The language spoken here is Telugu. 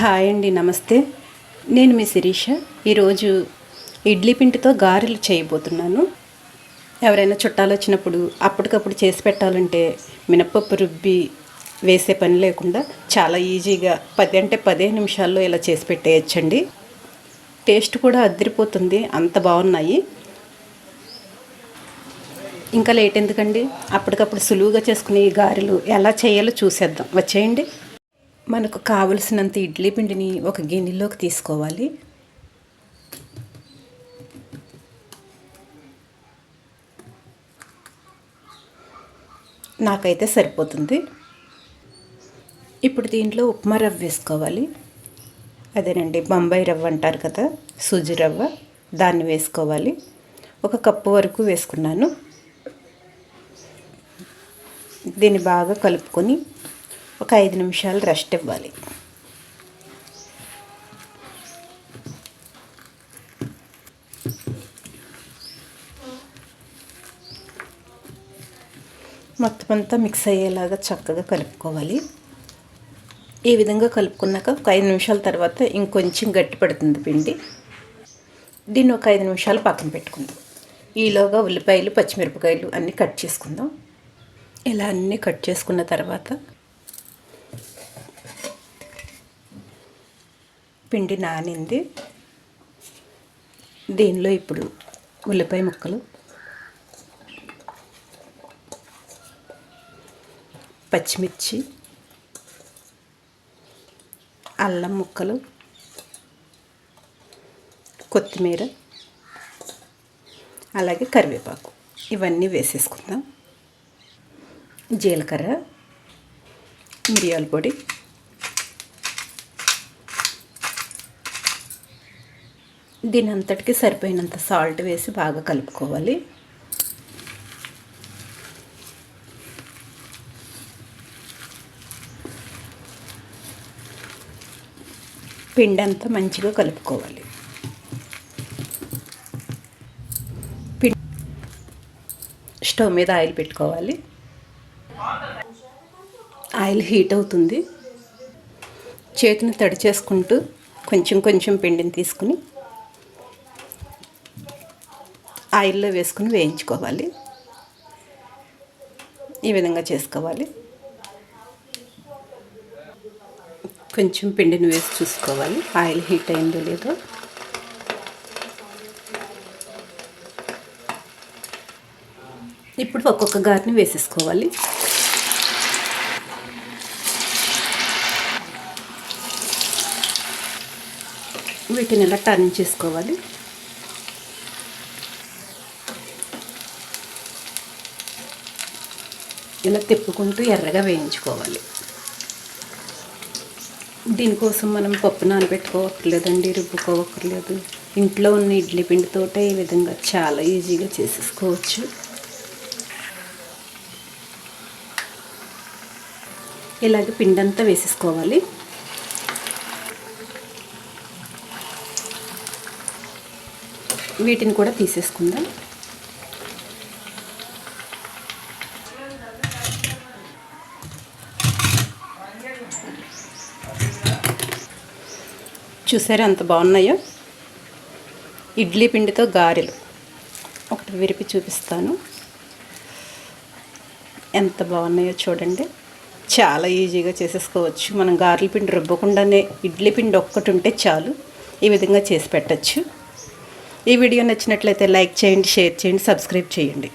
హాయ్ అండి నమస్తే. నేను మీ శిరీష. ఈరోజు ఇడ్లీ పిండితో గారెలు చేయబోతున్నాను. ఎవరైనా చుట్టాలు వచ్చినప్పుడు అప్పటికప్పుడు చేసి పెట్టాలంటే మినప్పప్పు రుబ్బి వేసే పని లేకుండా చాలా ఈజీగా పది అంటే పదే నిమిషాల్లో ఇలా చేసి పెట్టేయచ్చండి. టేస్ట్ కూడా అద్దరిపోతుంది అంత బాగున్నాయి. ఇంకా లేట్ ఎందుకండి? అప్పటికప్పుడు సులువుగా చేసుకునే ఈ గారెలు ఎలా చేయాలో చూసేద్దాం. వచ్చేయండి. మనకు కావలసినంత ఇడ్లీ పిండిని ఒక గిన్నెలోకి తీసుకోవాలి. నాకైతే సరిపోతుంది. ఇప్పుడు దీంట్లో ఉప్మా రవ్వ వేసుకోవాలి. అదేనండి బొంబాయి రవ్వ అంటారు కదా సూజీ రవ్వ. దాన్ని వేసుకోవాలి. ఒక కప్పు వరకు వేసుకున్నాను. దీన్ని బాగా కలుపుకొని ఒక ఐదు నిమిషాలు రెస్ట్ ఇవ్వాలి. మొత్తం అంతా మిక్స్ అయ్యేలాగా చక్కగా కలుపుకోవాలి. ఈ విధంగా కలుపుకున్నాక ఒక ఐదు నిమిషాల తర్వాత ఇంకొంచెం గట్టి పడుతుంది పిండి. దీన్ని ఒక ఐదు నిమిషాలు పక్కన పెట్టుకుందాం. ఈలోగా ఉల్లిపాయలు పచ్చిమిరపకాయలు అన్నీ కట్ చేసుకుందాం. ఇలా అన్నీ కట్ చేసుకున్న తర్వాత పిండి నానింది. దీనిలో ఇప్పుడు ఉల్లిపాయ ముక్కలు పచ్చిమిర్చి అల్లం ముక్కలు కొత్తిమీర అలాగే కరివేపాకు. ఇవన్నీ వేసేసుకుందాం. జీలకర్ర మిరియాల పొడి దీని అంతటికి సరిపోయినంత సాల్ట్ వేసి బాగా కలుపుకోవాలి. పిండి అంతా మంచిగా కలుపుకోవాలి. పిండి స్టవ్ మీద ఆయిల్ పెట్టుకోవాలి. ఆయిల్ హీట్ అవుతుంది. చేతిని తడి చేసుకుంటూ కొంచెం కొంచెం పిండిని తీసుకుని ఆయిల్లో వేసుకుని వేయించుకోవాలి. ఈ విధంగా చేసుకోవాలి. కొంచెం పిండిని వేసి చూసుకోవాలి. ఆయిల్ హీట్ అయిందో లేదో. ఇప్పుడు ఒక్కొక్క గారిని వేసేసుకోవాలి. వీటిని ఇలా టర్న్ చేసుకోవాలి. ఇలా తిప్పుకుంటూ ఎర్రగా వేయించుకోవాలి. దీనికోసం మనం పప్పు నానబెట్టుకోవక్కర్లేదండి రుబ్బుకోవక్కర్లేదు. ఇంట్లో ఉన్న ఇడ్లీ పిండితోటే ఈ విధంగా చాలా ఈజీగా చేసేసుకోవచ్చు. ఇలాగే పిండి అంతా వేసేసుకోవాలి. వీటిని కూడా తీసేసుకుందాం. చూసారా ఎంత బాగున్నాయో? ఇడ్లీ పిండితో గారెలు. ఒకటి విరిపి చూపిస్తాను. ఎంత బాగున్నాయో చూడండి. చాలా ఈజీగా చేసేసుకోవచ్చు. మనం గారెల పిండి రుబ్బకుండానే ఇడ్లీ పిండి ఒక్కటి ఉంటే చాలు. ఈ విధంగా చేసి పెట్టచ్చు. ఈ వీడియో నచ్చినట్లయితే లైక్ చేయండి షేర్ చేయండి సబ్స్క్రైబ్ చేయండి.